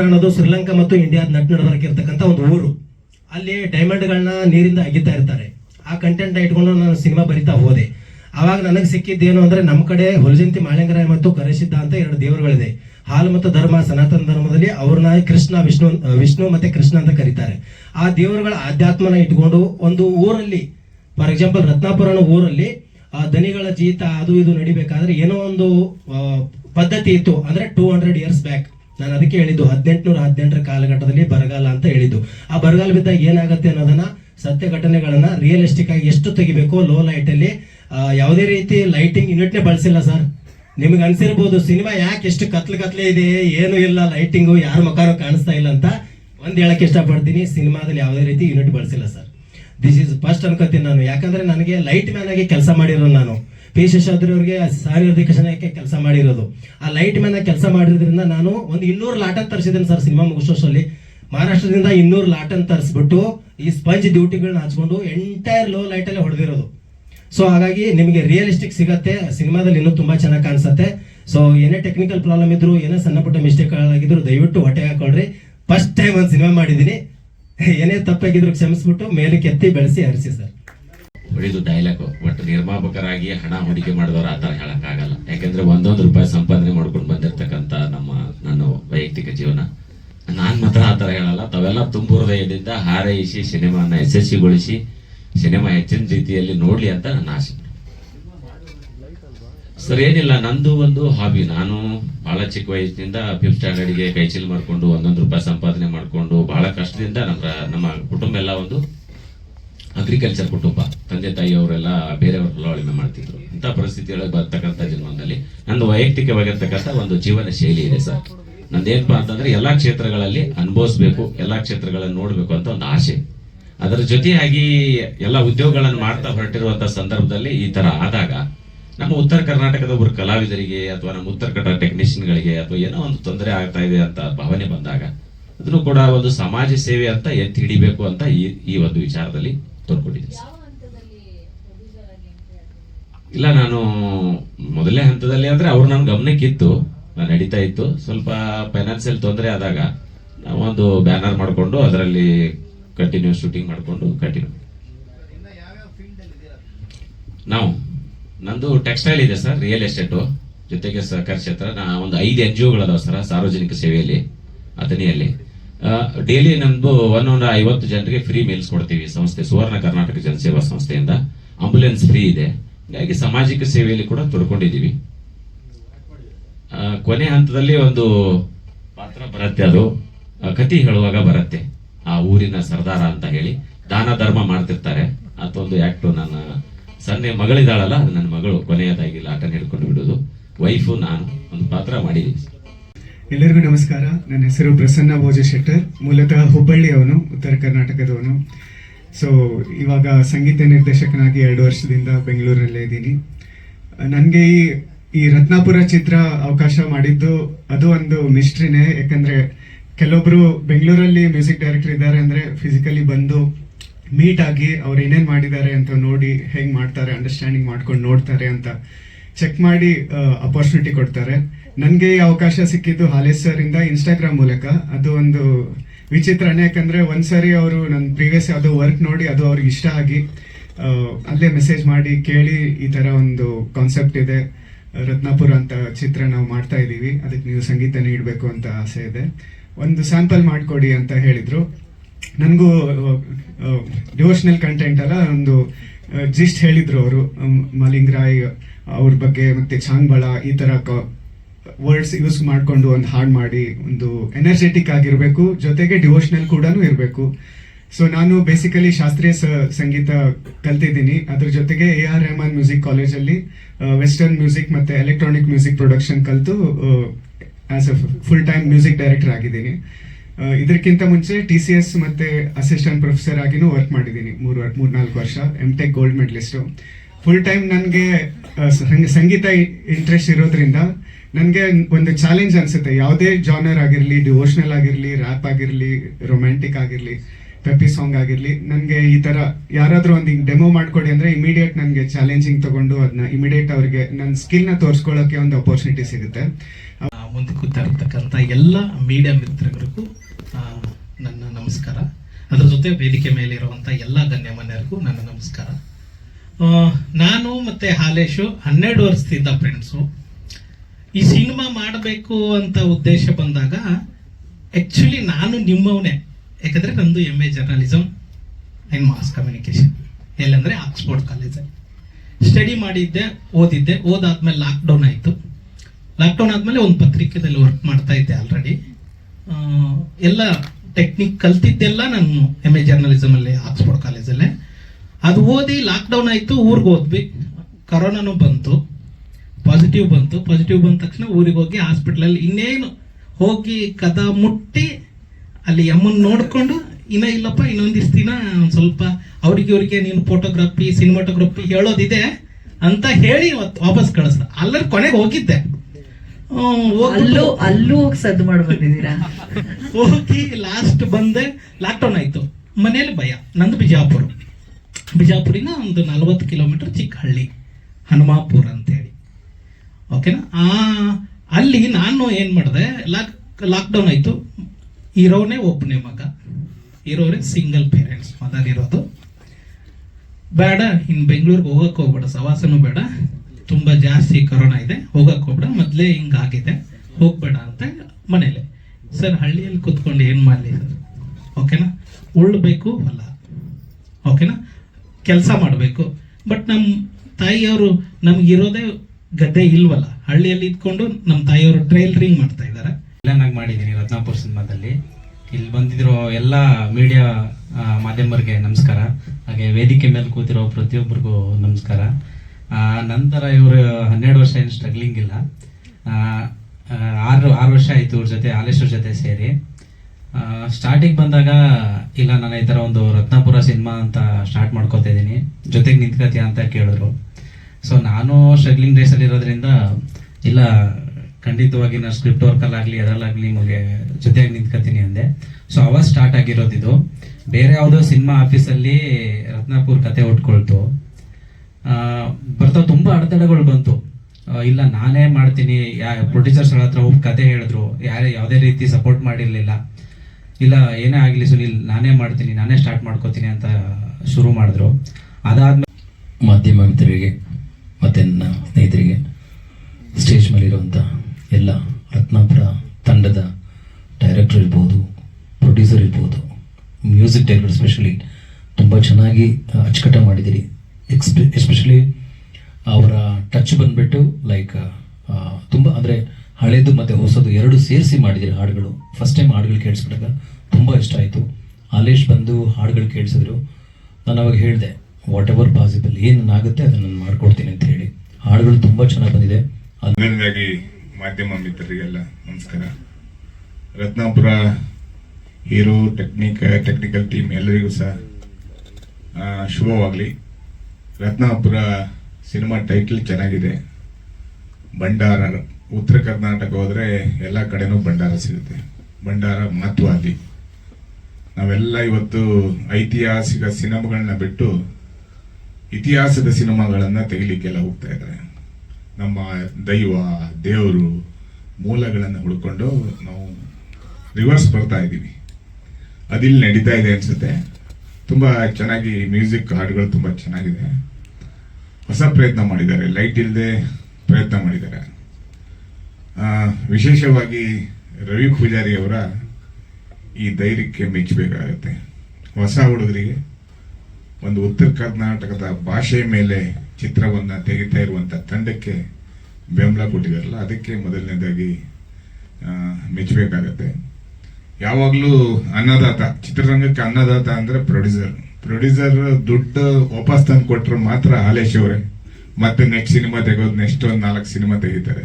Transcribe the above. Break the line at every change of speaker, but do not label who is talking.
ಅನ್ನೋದು ಶ್ರೀಲಂಕಾ ಮತ್ತು ಇಂಡಿಯಾದ ನಟ್ ಇರ್ತಕ್ಕಂಥ ಒಂದು ಊರು. ಅಲ್ಲಿ ಡೈಮಂಡ್ಗಳನ್ನ ನೀರಿಂದ ಅಗಿತಾ ಇರ್ತಾರೆ. ಆ ಕಂಟೆಂಟ್ ಇಟ್ಕೊಂಡು ನಾನು ಸಿನಿಮಾ ಬರಿತಾ ಹೋದೆ. ಆವಾಗ ನನಗೆ ಸಿಕ್ಕಿದ್ದೇನು ಅಂದ್ರೆ ನಮ್ಮ ಕಡೆ ಹೊಲಜಂತಿ ಮಾಳಿಂಗರಾಯ ಮತ್ತು ಕರೆಸಿದ್ದ ಅಂತ ಎರಡು ದೇವರುಗಳಿದೆ. ಹಾಲು ಮತ್ತು ಧರ್ಮ, ಸನಾತನ ಧರ್ಮದಲ್ಲಿ ಅವ್ರನ್ನ ಕೃಷ್ಣ, ವಿಷ್ಣು ವಿಷ್ಣು ಮತ್ತೆ ಕೃಷ್ಣ ಅಂತ ಕರೀತಾರೆ. ಆ ದೇವರುಗಳ ಆಧ್ಯಾತ್ಮನ ಇಟ್ಕೊಂಡು ಒಂದು ಊರಲ್ಲಿ ಫಾರ್ ಎಕ್ಸಾಂಪಲ್ ರತ್ನಾಪುರ ಊರಲ್ಲಿ, ಆ ದನಿಗಳ ಜೀತ ಅದು ಇದು ನಡಿಬೇಕಾದ್ರೆ ಏನೋ ಒಂದು ಪದ್ಧತಿ ಇತ್ತು. ಅಂದ್ರೆ ಟೂ ಹಂಡ್ರೆಡ್ ಇಯರ್ಸ್ ಬ್ಯಾಕ್ ನಾನು ಅದಕ್ಕೆ ಹೇಳಿದ್ದು ಹದಿನೆಂಟುನೂರ ಹದಿನೆಂಟರ ಕಾಲಘಟ್ಟದಲ್ಲಿ ಬರಗಾಲ ಅಂತ ಹೇಳಿದ್ದು. ಆ ಬರಗಾಲ ಬಿದ್ದಾಗ ಏನಾಗುತ್ತೆ ಅನ್ನೋದನ್ನ ಸತ್ಯ ಘಟನೆಗಳನ್ನ ರಿಯಲಿಸ್ಟಿಕ್ ಆಗಿ ಎಷ್ಟು ತೆಗಿಬೇಕು ಲೋ ಲೈಟ್ ಅಲ್ಲಿ ಯಾವುದೇ ರೀತಿ ಲೈಟಿಂಗ್ ಯೂನಿಟ್ನೇ ಬಳಸಿಲ್ಲ ಸರ್ ನಿಮ್ಗೆ ಅನ್ಸಿರ್ಬೋದು, ಸಿನಿಮಾ ಯಾಕೆ ಎಷ್ಟು ಕತ್ಲು ಕತ್ಲೆ ಇದೆ, ಏನು ಇಲ್ಲ ಲೈಟಿಂಗು ಯಾರ ಮುಖಾನು ಕಾಣಿಸ್ತಾ ಇಲ್ಲ ಅಂತ ಒಂದು ಹೇಳಕ್ಕೆ ಇಷ್ಟಪಡ್ತೀನಿ. ಸಿನಿಮಾದಲ್ಲಿ ಯಾವುದೇ ರೀತಿ ಯೂನಿಟ್ ಬಳಸಿಲ್ಲ ಸರ್ ದಿಸ್ ಇಸ್ ಫಸ್ಟ್ ಅನ್ಕೋತೀನಿ ನಾನು. ಯಾಕಂದ್ರೆ ನನಗೆ ಲೈಟ್ ಮ್ಯಾನ್ ಆಗಿ ಕೆಲಸ ಮಾಡಿರೋ ನಾನು. ಪಿ ಶೇಷಾದ್ರಿ ಅವರಿಗೆ ಸಾರಿ ಅಧಿಕಾರಕ್ಕೆ ಕೆಲಸ ಮಾಡಿರೋದು. ಆ ಲೈಟ್ ಮ್ಯಾನ್ ಕೆಲಸ ಮಾಡಿರೋದ್ರಿಂದ ನಾನು ಒಂದು ಇನ್ನೂರು ಲಾಟನ್ ತರಿಸಿದ್ದೀನಿ ಸರ್ ಸಿನಿಮಾ ಮುಗಿಸೋಷ್ಟರಲ್ಲಿ ಮಹಾರಾಷ್ಟ್ರದಿಂದ ಇನ್ನೂರು ಲಾಟನ್ ತರಿಸ್ಬಿಟ್ಟು ಈ ಸ್ಪಂಜ್ ಡ್ಯೂಟಿಗಳನ್ನ ಹಚ್ಕೊಂಡು ಎಂಟೈರ್ ಲೋ ಲೈಟ್ ಅಲ್ಲಿ ಹೊಡೆದಿರೋದು. ಸೊ ಹಾಗಾಗಿ ನಿಮಗೆ ರಿಯಲಿಸ್ಟಿಕ್ ಸಿಗತ್ತೆ, ಸಿನಿಮಾದಲ್ಲಿ ಇನ್ನೂ ತುಂಬಾ ಚೆನ್ನಾಗಿ ಕಾಣಿಸುತ್ತೆ. ಸೊ ಏನೇ ಟೆಕ್ನಿಕಲ್ ಪ್ರಾಬ್ಲಮ್ ಇದ್ರು, ಏನೇ ಸಣ್ಣ ಪುಟ್ಟ ಮಿಸ್ಟೇಕ್ ಆಗಿದ್ರು ದಯವಿಟ್ಟು ಹೊಟ್ಟೆ ಹಾಕೊಳ್ರಿ. ಫಸ್ಟ್ ಟೈಮ್ ಒಂದು ಸಿನಿಮಾ ಮಾಡಿದ್ದೀನಿ. ಏನೇ ತಪ್ಪಾಗಿದ್ರು ಕ್ಷಮಿಸ್ಬಿಟ್ಟು ಮೇಲೆ ಎತ್ತಿ ಬೆಳೆಸಿ ಹರಿಸಿ ಸರ್.
ಹೊಡಿದು ಡೈಲಾಗ್ ಒಟ್ಟು ನಿರ್ಮಾಪಕರಾಗಿ ಹಣ ಹೂಡಿಕೆ ಮಾಡಿದವರು ಆ ಥರ ಹೇಳೋಕ್ಕಾಗಲ್ಲ. ಯಾಕಂದ್ರೆ ಒಂದೊಂದು ರೂಪಾಯಿ ಸಂಪಾದನೆ ಮಾಡ್ಕೊಂಡು ಬಂದಿರತಕ್ಕಂತ ನಮ್ಮ, ನನ್ನ ವೈಯಕ್ತಿಕ ಜೀವನ. ನಾನ್ ಮಾತ್ರ ಆ ಥರ ಹೇಳಲ್ಲ. ತಾವೆಲ್ಲ ತುಂಬು ಹೃದಯದಿಂದ ಹಾರೈಸಿ, ಸಿನಿಮಾನ ಯಶಸ್ವಿಗೊಳಿಸಿ, ಸಿನಿಮಾ ಹೆಚ್ಚಿನ ರೀತಿಯಲ್ಲಿ ನೋಡ್ಲಿ ಅಂತ ನನ್ನ ಆಸೆ. ಸರ್, ಏನಿಲ್ಲ, ನಂದು ಒಂದು ಹಾಬಿ ನಾನು ಬಹಳ ಚಿಕ್ಕ ವಯಸ್ಸಿನಿಂದ ಫಿಫ್ತ್ ಸ್ಟ್ಯಾಂಡರ್ಡ್ಗೆ ಕೈಚೀಲ್ ಮಾಡ್ಕೊಂಡು ಒಂದೊಂದು ರೂಪಾಯಿ ಸಂಪಾದನೆ ಮಾಡಿಕೊಂಡು ಬಹಳ ಕಷ್ಟದಿಂದ ನಮ್ಮ ನಮ್ಮ ಕುಟುಂಬ ಎಲ್ಲ ಒಂದು ಅಗ್ರಿಕಲ್ಚರ್ ಕುಟುಂಬ, ತಂದೆ ತಾಯಿ ಅವರೆಲ್ಲ ಬೇರೆಯವ್ರ ಉಳಿಮೆ ಮಾಡ್ತಿದ್ರು. ಇಂಥ ಪರಿಸ್ಥಿತಿಯೊಳಗೆ ಬರ್ತಕ್ಕಂಥ ಜನ್ಮದಲ್ಲಿ ನಂದು ವೈಯಕ್ತಿಕವಾಗಿರ್ತಕ್ಕಂಥ ಒಂದು ಜೀವನ ಶೈಲಿ ಇದೆ ಸರ್. ನಂದೇನಪ್ಪಾ ಅಂತಂದ್ರೆ ಎಲ್ಲಾ ಕ್ಷೇತ್ರಗಳಲ್ಲಿ ಅನುಭವಿಸ್ಬೇಕು, ಎಲ್ಲಾ ಕ್ಷೇತ್ರಗಳನ್ನು ನೋಡ್ಬೇಕು ಅಂತ ಒಂದು ಆಸೆ. ಅದರ ಜೊತೆಯಾಗಿ ಎಲ್ಲ ಉದ್ಯೋಗಗಳನ್ನು ಮಾಡ್ತಾ ಹೊರಟಿರುವಂತ ಸಂದರ್ಭದಲ್ಲಿ ಈ ತರ ಆದಾಗ ನಮ್ಮ ಉತ್ತರ ಕರ್ನಾಟಕದ ಒಬ್ಬರು ಕಲಾವಿದರಿಗೆ ಅಥವಾ ನಮ್ಮ ಉತ್ತರ ಕನ್ನಡ ಟೆಕ್ನಿಷಿಯನ್ಗಳಿಗೆ ಅಥವಾ ಏನೋ ಒಂದು ತೊಂದರೆ ಆಗ್ತಾ ಇದೆ ಅಂತ ಭಾವನೆ ಬಂದಾಗ, ಅದನ್ನು ಕೂಡ ಒಂದು ಸಮಾಜ ಸೇವೆ ಅಂತ ಎತ್ತಿ ಹಿಡಿಬೇಕು ಅಂತ ಈ ಈ ಒಂದು ವಿಚಾರದಲ್ಲಿ ತೋರ್ಕೊಂಡಿದ್ದೀನಿ ಸರ್. ಇಲ್ಲ ನಾನು ಮೊದಲನೇ ಹಂತದಲ್ಲಿ ಅಂದ್ರೆ ಅವ್ರು ನನ್ನ ಗಮನಕ್ಕಿತ್ತು ನಾನು ನಡೀತಾ ಇತ್ತು. ಸ್ವಲ್ಪ ಫೈನಾನ್ಸಿಯಲ್ ತೊಂದರೆ ಆದಾಗ ನಾವೊಂದು ಒಂದು ಬ್ಯಾನರ್ ಮಾಡಿಕೊಂಡು ಅದರಲ್ಲಿ ಕಂಟಿನ್ಯೂ ಶೂಟಿಂಗ್ ಮಾಡಿಕೊಂಡು ಕಂಟಿನ್ಯೂ ನಾವು ನಂದು ಟೆಕ್ಸ್ಟೈಲ್ ಇದೆ ಸರ್ ರಿಯಲ್ ಎಸ್ಟೇಟು ಜೊತೆಗೆ ಸಹಕಾರ ಕ್ಷೇತ್ರ. ನಾ ಒಂದು ಐದು ಎನ್ ಜಿ ಒಗಳದಾವ ಸರ್ ಸಾರ್ವಜನಿಕ ಸೇವೆಯಲ್ಲಿ ಅಥಣಿಯಲ್ಲಿ. ಡೈಲಿ ನಮ್ದು ಒನ್ ಐವತ್ತು ಜನರಿಗೆ ಫ್ರೀ ಮೀಲ್ಸ್ ಕೊಡ್ತೀವಿ ಸಂಸ್ಥೆ, ಸುವರ್ಣ ಕರ್ನಾಟಕ ಜನಸೇವಾ ಸಂಸ್ಥೆಯಿಂದ. ಆಂಬುಲೆನ್ಸ್ ಫ್ರೀ ಇದೆ. ಹೀಗಾಗಿ ಸಾಮಾಜಿಕ ಸೇವೆಯಲ್ಲಿ ಕೂಡ ತೊಡ್ಕೊಂಡಿದ್ದೀವಿ. ಕೊನೆ ಹಂತದಲ್ಲಿ ಒಂದು ಪಾತ್ರ ಬರುತ್ತೆ ಅದು. ಕತಿ ಹೇಳುವಾಗ ಬರುತ್ತೆ. ಆ ಊರಿನ ಸರ್ದಾರ ಅಂತ ಹೇಳಿ. ದಾನ, ಧರ್ಮ ಮಾಡ್ತಿರ್ತಾರೆ. ಒಂದು ಆಕ್ಟ್ ನನ್ನ ಸಣ್ಣ ಮಗಳಿದ್ದಾಳಲ್ಲ, ಅದು ನನ್ನ ಮಗಳು. ಕೊನೆಯದಾಗಿ ಲಾಟನ್ ಹಿಡ್ಕೊಂಡು ಬಿಡೋದು. ವೈಫು ನಾನು ಒಂದು ಪಾತ್ರ ಮಾಡಿದ್ದೀವಿ.
ಎಲ್ಲರಿಗೂ ನಮಸ್ಕಾರ. ನನ್ನ ಹೆಸರು ಪ್ರಸನ್ನ ಭೋಜ ಶೆಟ್ಟರ್. ಮೂಲತಃ ಹುಬ್ಬಳ್ಳಿಯವನು ಉತ್ತರ ಕರ್ನಾಟಕದವನು. ಸೊ ಇವಾಗ ಸಂಗೀತ ನಿರ್ದೇಶಕನಾಗಿ ಎರಡು ವರ್ಷದಿಂದ ಬೆಂಗಳೂರಲ್ಲೇ ಇದ್ದೀನಿ. ನನಗೆ ಈ ಈ ರತ್ನಾಪುರ ಚಿತ್ರ ಅವಕಾಶ ಮಾಡಿದ್ದು ಅದು ಒಂದು ಮಿಸ್ಟ್ರಿನೇ ಯಾಕಂದ್ರೆ ಕೆಲವೊಬ್ಬರು ಬೆಂಗಳೂರಲ್ಲಿ ಮ್ಯೂಸಿಕ್ ಡೈರೆಕ್ಟರ್ ಇದ್ದಾರೆ ಅಂದ್ರೆ ಫಿಸಿಕಲಿ ಬಂದು ಮೀಟ್ ಆಗಿ ಅವ್ರು ಏನೇನ್ ಮಾಡಿದ್ದಾರೆ ಅಂತ ನೋಡಿ ಹೆಂಗೆ ಮಾಡ್ತಾರೆ ಅಂಡರ್ಸ್ಟ್ಯಾಂಡಿಂಗ್ ಮಾಡ್ಕೊಂಡು ನೋಡ್ತಾರೆ ಅಂತ ಚೆಕ್ ಮಾಡಿ ಅಪರ್ಚುನಿಟಿ ಕೊಡ್ತಾರೆ. ನನಗೆ ಅವಕಾಶ ಸಿಕ್ಕಿದ್ದು ಹಾಲೇಶ್ ಸರ್ ಇಂದ ಇನ್ಸ್ಟಾಗ್ರಾಮ್ ಮೂಲಕ. ಅದು ಒಂದು ವಿಚಿತ್ರನೇ, ಯಾಕಂದ್ರೆ ಒಂದ್ಸರಿ ಅವರು ನನ್ನ ಪ್ರೀವಿಯಸ್ ಯಾವುದೋ ವರ್ಕ್ ನೋಡಿ ಅದು ಅವ್ರಿಗೆ ಇಷ್ಟ ಆಗಿ ಅಲ್ಲೇ ಮೆಸೇಜ್ ಮಾಡಿ ಕೇಳಿ ಈ ಥರ ಒಂದು ಕಾನ್ಸೆಪ್ಟ್ ಇದೆ. ರತ್ನಾಪುರ ಅಂತ ಚಿತ್ರ ನಾವು ಮಾಡ್ತಾ ಇದ್ದೀವಿ. ಅದಕ್ಕೆ ನೀವು ಸಂಗೀತ ನೀಡಬೇಕು ಅಂತ ಆಸೆ ಇದೆ. ಒಂದು ಸ್ಯಾಂಪಲ್ ಮಾಡಿಕೊಡಿ ಅಂತ ಹೇಳಿದ್ರು. ನನಗೂ ಡಿವೋಷ್ನಲ್ ಕಂಟೆಂಟ್ ಅಲ್ಲ, ಒಂದು ಜಿಸ್ಟ್ ಹೇಳಿದ್ರು ಅವರು. ಮಲಿಂಗ್ ರಾಯ್ ಅವ್ರ ಬಗ್ಗೆ, ಮತ್ತು ಚಾಂಗ್ಬಳ ಈ ತರ ವರ್ಡ್ಸ್ ಯೂಸ್ ಮಾಡಿಕೊಂಡು ಒಂದು ಹಾಡ್ ಮಾಡಿ, ಒಂದು ಎನರ್ಜೆಟಿಕ್ ಆಗಿರಬೇಕು, ಜೊತೆಗೆ ಡಿವೋಷನಲ್ ಕೂಡ ಇರಬೇಕು. ಸೊ ನಾನು ಬೇಸಿಕಲಿ ಶಾಸ್ತ್ರೀಯ ಸಂಗೀತ ಕಲ್ತಿದ್ದೀನಿ. ಅದ್ರ ಜೊತೆಗೆ ಎ ಆರ್ ರೆಹಮಾನ್ ಮ್ಯೂಸಿಕ್ ಕಾಲೇಜಲ್ಲಿ ವೆಸ್ಟರ್ನ್ ಮ್ಯೂಸಿಕ್ ಮತ್ತೆ ಎಲೆಕ್ಟ್ರಾನಿಕ್ ಮ್ಯೂಸಿಕ್ ಪ್ರೊಡಕ್ಷನ್ ಕಲಿತು as a full time music director ಆಗಿದ್ದೀನಿ. ಇದಕ್ಕಿಂತ ಮುಂಚೆ ಟಿ ಸಿ ಎಸ್ ಮತ್ತೆ ಅಸಿಸ್ಟೆಂಟ್ ಪ್ರೊಫೆಸರ್ ಆಗಿನೂ ವರ್ಕ್ ಮಾಡಿದ್ದೀನಿ. ಮೂರು, ಮೂರ್ನಾಲ್ಕು ವರ್ಷ M tech gold medallist full time ನನಗೆ ಸಂಗೀತ ಇಂಟ್ರೆಸ್ಟ್ ಇರೋದ್ರಿಂದ ನನಗೆ ಒಂದು ಚಾಲೆಂಜ್ ಅನ್ಸುತ್ತೆ. ಯಾವುದೇ ಜಾನರ್ ಆಗಿರಲಿ ಡಿವೋಷ್ನಲ್ ಆಗಿರಲಿ ರ್ಯಾಪ್ ಆಗಿರಲಿ ರೊಮ್ಯಾಂಟಿಕ್ ಆಗಿರಲಿ ಪೆಪ್ಪಿ ಸಾಂಗ್ ಆಗಿರಲಿ, ನನಗೆ ಈ ಥರ ಯಾರಾದರೂ ಒಂದು ಹಿಂಗೆ ಡೆಮೋ ಮಾಡ್ಕೊಡಿ ಅಂದರೆ ಇಮಿಡಿಯೇಟ್ ನನಗೆ ಚಾಲೆಂಜಿಂಗ್ ತಗೊಂಡು ಅದನ್ನ ಇಮಿಡಿಯೇಟ್ ಅವರಿಗೆ ನನ್ನ ಸ್ಕಿಲ್ನ ತೋರಿಸ್ಕೊಳ್ಳೋಕ್ಕೆ ಒಂದು ಅಪರ್ಚುನಿಟಿ ಸಿಗುತ್ತೆ.
ಮುಂದೆ ಕೂತಿರ್ತಕ್ಕಂಥ ಎಲ್ಲ ಮೀಡಿಯಾ ಮಿತ್ರರಿಗೂ ನನ್ನ ನಮಸ್ಕಾರ. ಅದರ ಜೊತೆ ವೇದಿಕೆ ಮೇಲೆ ಇರುವಂಥ ಎಲ್ಲ ಗಣ್ಯಮಾನ್ಯರಿಗೂ ನನ್ನ ನಮಸ್ಕಾರ. ನಾನು ಮತ್ತೆ ಹಾಲೇಶು ಹನ್ನೆರಡು ವರ್ಷದಿಂದ ಫ್ರೆಂಡ್ಸು ಈ ಸಿನಿಮಾ ಮಾಡಬೇಕು ಅಂತ ಉದ್ದೇಶ ಬಂದಾಗ ಆ್ಯಕ್ಚುಲಿ ನಾನು ನಿಮ್ಮವನೇ. ಯಾಕಂದರೆ ನಂದು M A journalism and mass communication ಎಲ್ಲಂದರೆ Oxford ಕಾಲೇಜಲ್ಲಿ ಸ್ಟಡಿ ಮಾಡಿದ್ದೆ, ಓದಿದ್ದೆ. ಓದಾದ್ಮೇಲೆ ಲಾಕ್ಡೌನ್ ಆಯಿತು. ಲಾಕ್ಡೌನ್ ಆದಮೇಲೆ ಒಂದು ಪತ್ರಿಕೆದಲ್ಲಿ ವರ್ಕ್ ಮಾಡ್ತಾ ಇದ್ದೆ ಆಲ್ರೆಡಿ ಎಲ್ಲ ಟೆಕ್ನಿಕ್ ಕಲ್ತಿದ್ದೆಲ್ಲ ನಾನು ಎಂ ಎ ಜರ್ನಲಿಸಮಲ್ಲಿ ಆಕ್ಸ್ಫೋರ್ಡ್ ಕಾಲೇಜಲ್ಲೇ ಅದು ಓದಿ ಲಾಕ್ಡೌನ್ ಆಯಿತು, ಊರಿಗೆ ಹೋದ್ವಿ. ಕರೋನಾನು ಬಂತು. ಪಾಸಿಟಿವ್ ಬಂತು. ಪಾಸಿಟಿವ್ ಬಂದ ತಕ್ಷಣ ಊರಿಗೆ ಹೋಗಿ ಹಾಸ್ಪಿಟ್ಲಲ್ಲಿ ಇನ್ನೇನು ಹೋಗಿ ಕದ ಮುಟ್ಟಿ ಅಲ್ಲಿ ಅಮ್ಮನ ನೋಡ್ಕೊಂಡು ಇನ್ನ ಇಲ್ಲಪ್ಪ ಇನ್ನೊಂದಿಷ್ಟು ದಿನ ಒಂದ್ ಸ್ವಲ್ಪ ಅವ್ರಿಗೆ ಇವ್ರಿಗೆ ನೀನು ಫೋಟೋಗ್ರಫಿ ಸಿನಿಮಾಟೋಗ್ರಫಿ ಹೇಳೋದಿದೆ ಅಂತ ಹೇಳಿ ವಾಪಸ್ ಕಳಿಸ್ದ. ಅಲ್ಲರ ಕೊನೆಗೆ ಹೋಗಿದ್ದೆ.
ಅಲ್ಲೂ ಅಲ್ಲೂ ಹೋಗಿ ಸದ್ದು ಮಾಡಿ ಬಂದಿದ್ದೀರಾ?
ಹೋಗಿ ಲಾಸ್ಟ್ ಬಂದೆ. ಲಾಕ್ಡೌನ್ ಆಯ್ತು. ಮನೇಲಿ ಭಯ. ನಂದು ಬಿಜಾಪುರ. ಬಿಜಾಪುರಿನ ಒಂದು ನಲ್ವತ್ತು ಕಿಲೋಮೀಟರ್ ಚಿಕ್ಕ ಹಳ್ಳಿ ಹನುಮಾಪುರ ಅಂತೇಳಿ. ಓಕೆನಾ ಅಲ್ಲಿ ನಾನು ಏನು ಮಾಡಿದೆ ಲಾಕ್ ಲಾಕ್ಡೌನ್ ಆಯಿತು. ಇರೋನೇ ಒಬ್ಬನೇ ಮಗ. ಇರೋರೇ ಸಿಂಗಲ್ ಪೇರೆಂಟ್ಸ್ ಮದರ್ ಇರೋದು. ಬೇಡ ಇನ್ನು ಬೆಂಗಳೂರಿಗೆ ಹೋಗಕ್ಕೆ ಹೋಗ್ಬೇಡ, ಸವಾಸನೂ ಬೇಡ. ತುಂಬ ಜಾಸ್ತಿ ಕರೋನಾ ಇದೆ ಹೋಗಕ್ಕೆ ಹೋಗ್ಬೇಡ, ಮೊದಲೇ ಹಿಂಗಾಗಿದೆ ಹೋಗ್ಬೇಡ ಅಂತ ಮನೇಲೆ. ಸರ್, ಹಳ್ಳಿಯಲ್ಲಿ ಕೂತ್ಕೊಂಡು ಏನು ಮಾಡಲಿ ಸರ್? ಓಕೆನಾ ಉಳ್ಬೇಕು ಹೊಲ. ಓಕೆನಾ ಕೆಲಸ ಮಾಡಬೇಕು. ಬಟ್ ನಮ್ಮ ತಾಯಿಯವರು ನಮಗಿರೋದೇ ಗದ್ದೆ ಇಲ್ವಲ್ಲ, ಹಳ್ಳಿಯಲ್ಲಿ ಇದ್ಕೊಂಡು ನಮ್ಮ ತಾಯಿಯವರು ಟ್ರೈಲರಿಂಗ್ ಮಾಡ್ತಾ ಇದ್ದಾರೆ.
ವಿಲನ್ ಮಾಡಿದ್ದೀನಿ ರತ್ನಾಪುರ ಸಿನಿಮಾದಲ್ಲಿ. ಇಲ್ಲಿ ಬಂದಿರೋ ಎಲ್ಲ ಮೀಡಿಯಾ ಮಾಧ್ಯಮರಿಗೆ ನಮಸ್ಕಾರ. ಹಾಗೆ ವೇದಿಕೆ ಮೇಲೆ ಕೂತಿರೋ ಪ್ರತಿಯೊಬ್ಬರಿಗೂ ನಮಸ್ಕಾರ. ನಂತರ ಇವರು ಹನ್ನೆರಡು ವರ್ಷ ಏನು ಸ್ಟ್ರಗ್ಲಿಂಗ್ ಇಲ್ಲ. ಆರು ಆರು ವರ್ಷ ಆಯಿತು ಇವ್ರ ಜೊತೆ ಆಲೇಶ್ವರ್ ಜೊತೆ ಸೇರಿ. ಸ್ಟಾರ್ಟಿಂಗ್ ಬಂದಾಗ, ಇಲ್ಲ, ನಾನು ಈ ಥರ ಒಂದು ರತ್ನಾಪುರ ಸಿನಿಮಾ ಅಂತ ಸ್ಟಾರ್ಟ್ ಮಾಡ್ಕೋತಾ ಇದ್ದೀನಿ. ಜೊತೆಗೆ ನಿಂತ್ಕತ್ಯಾ ಅಂತ ಕೇಳಿದ್ರು. ಸೊ ನಾನು ಸ್ಟ್ರಗ್ಲಿಂಗ್ ಡೇಸಲ್ಲಿ ಇರೋದ್ರಿಂದ, ಇಲ್ಲ, ಖಂಡಿತವಾಗಿ ನಾನು ಸ್ಕ್ರಿಪ್ಟ್ ವರ್ಕಲ್ಲಾಗಲಿ ಅದರಲ್ಲಾಗಲಿ ನಿಮಗೆ ಜೊತೆಯಾಗಿ ನಿಂತ್ಕೊತೀನಿ ಅಂದೆ. ಸೊ ಅವಾಗ ಸ್ಟಾರ್ಟ್ ಆಗಿರೋದು ಇದು. ಬೇರೆ ಯಾವುದೋ ಸಿನಿಮಾ ಆಫೀಸಲ್ಲಿ ರತ್ನಾಪುರ್ ಕತೆ ಉಟ್ಕೊಳ್ತು. ಬರ್ತಾ ತುಂಬ ಅಡೆತಡೆಗಳು ಬಂತು. ಇಲ್ಲ, ನಾನೇ ಮಾಡ್ತೀನಿ. ಯಾ ಪ್ರೊಡ್ಯೂಸರ್ಸ್ ಹತ್ರ ಹೋಗಿ ಕತೆ ಹೇಳಿದ್ರು. ಯಾರೇ, ಯಾವುದೇ ರೀತಿ ಸಪೋರ್ಟ್ ಮಾಡಿರಲಿಲ್ಲ. ಇಲ್ಲ, ಏನೇ ಆಗಲಿ ಸುನಿಲ್, ನಾನೇ ಮಾಡ್ತೀನಿ, ನಾನೇ ಸ್ಟಾರ್ಟ್ ಮಾಡ್ಕೋತೀನಿ ಅಂತ ಶುರು ಮಾಡಿದ್ರು. ಅದಾದ್ಮೇಲೆ
ಮಾಧ್ಯಮ ಮಿತ್ರರಿಗೆ ಮತ್ತು ನನ್ನ ಸ್ನೇಹಿತರಿಗೆ ಸ್ಟೇಜ್ ಮೇಲಿರುವಂಥ ಎಲ್ಲ ರತ್ನಾಪುರ ತಂಡದ ಡೈರೆಕ್ಟರ್ ಇರ್ಬೋದು ಪ್ರೊಡ್ಯೂಸರ್ ಇರ್ಬೋದು ಮ್ಯೂಸಿಕ್ ಡೈರೆಕ್ಟರ್ ಸ್ಪೆಷಲಿ ತುಂಬ ಚೆನ್ನಾಗಿ ಅಚ್ಚುಕಟ್ಟ ಮಾಡಿದ್ದೀರಿ. ಎಕ್ಸ್ಪೆ ಎಸ್ಪೆಷಲಿ ಅವರ ಟಚ್ ಬಂದ್ಬಿಟ್ಟು ಲೈಕ್ ತುಂಬ ಅಂದರೆ ಹಳೇದು ಮತ್ತು ಹೊಸದು ಎರಡು ಸೇರಿಸಿ ಮಾಡಿದಿರಿ ಹಾಡುಗಳು. ಫಸ್ಟ್ ಟೈಮ್ ಹಾಡುಗಳು ಕೇಳಿಸ್ಬಿಟ್ಟಾಗ ತುಂಬ ಇಷ್ಟ ಆಯಿತು. ಆಲೇಶ್ ಬಂದು ಹಾಡುಗಳು ಕೇಳಿಸಿದ್ರು. ನಾನು ಅವಾಗ ಹೇಳಿದೆ ವಾಟ್ ಎವರ್ ಪಾಸಿಬಲ್ ಏನಾಗುತ್ತೆ ಅದನ್ನು ನಾನು ಮಾಡ್ಕೊಡ್ತೀನಿ ಅಂತ ಹೇಳಿ. ಹಾಡುಗಳು ತುಂಬ ಚೆನ್ನಾಗಿ ಬಂದಿದೆ.
ಮಾಧ್ಯಮ ಮಿತ್ರರಿಗೆಲ್ಲ ನಮಸ್ಕಾರ. Ratnapura hero technic technical team ಎಲ್ಲರಿಗೂ ಸಹ ಶುಭವಾಗಲಿ. ರತ್ನಾಪುರ ಸಿನಿಮಾ ಟೈಟಲ್ ಚೆನ್ನಾಗಿದೆ. ಭಂಡಾರ, ಉತ್ತರ ಕರ್ನಾಟಕ ಹೋದರೆ ಎಲ್ಲ ಕಡೆನೂ ಭಂಡಾರ ಸಿಗುತ್ತೆ. ಭಂಡಾರ ಮಹತ್ವ ಅಲ್ಲಿ. ನಾವೆಲ್ಲ ಇವತ್ತು ಐತಿಹಾಸಿಕ ಸಿನಿಮಾಗಳನ್ನ ಬಿಟ್ಟು ಇತಿಹಾಸದ ಸಿನಿಮಾಗಳನ್ನ ತೆಗಿಲಿಕ್ಕೆಲ್ಲ ಹೋಗ್ತಾ ಇದ್ದಾರೆ. ನಮ್ಮ ದೈವ, ದೇವರು ಮೂಲಗಳನ್ನು ಹುಡ್ಕೊಂಡು ನಾವು ರಿವರ್ಸ್ ಬರ್ತಾ ಇದ್ದೀವಿ. ಅದಿಲ್ಲಿ ನಡೀತಾ ಇದೆ ಅನ್ಸುತ್ತೆ. ತುಂಬ ಚೆನ್ನಾಗಿ ಮ್ಯೂಸಿಕ್ ಹಾಡುಗಳು ತುಂಬ ಚೆನ್ನಾಗಿದೆ. ಹೊಸ ಪ್ರಯತ್ನ ಮಾಡಿದ್ದಾರೆ. ಲೈಟ್ ಇಲ್ಲದೆ ಪ್ರಯತ್ನ ಮಾಡಿದ್ದಾರೆ. ವಿಶೇಷವಾಗಿ ರವಿ ಪೂಜಾರಿ ಅವರ ಈ ಧೈರ್ಯಕ್ಕೆ ಮೆಚ್ಚಬೇಕಾಗತ್ತೆ. ಹೊಸ ಹುಡುಗರಿಗೆ ಒಂದು ಉತ್ತರ ಕರ್ನಾಟಕದ ಭಾಷೆಯ ಮೇಲೆ ಚಿತ್ರವನ್ನ ತೆಗಿತಾ ಇರುವಂಥ ತಂಡಕ್ಕೆ ಬೆಂಬಲ ಕೊಟ್ಟಿದಾರಲ್ಲ ಅದಕ್ಕೆ ಮೊದಲನೇದಾಗಿ ಮೆಚ್ಚಬೇಕಾಗತ್ತೆ. ಯಾವಾಗಲೂ ಅನ್ನದಾತ, ಚಿತ್ರರಂಗಕ್ಕೆ ಅನ್ನದಾತ ಅಂದ್ರೆ ಪ್ರೊಡ್ಯೂಸರ್ ಪ್ರೊಡ್ಯೂಸರ್ ದುಡ್ಡು ವಾಪಸ್ ತಂದು ಕೊಟ್ಟರು ಮಾತ್ರ ಹಾಲೇಶ್ ಅವರೇ. ಮತ್ತೆ ನೆಕ್ಸ್ಟ್ ಸಿನಿಮಾ ತೆಗೋದು ನೆಕ್ಸ್ಟ್ ಒಂದು ನಾಲ್ಕು ಸಿನಿಮಾ ತೆಗಿತಾರೆ.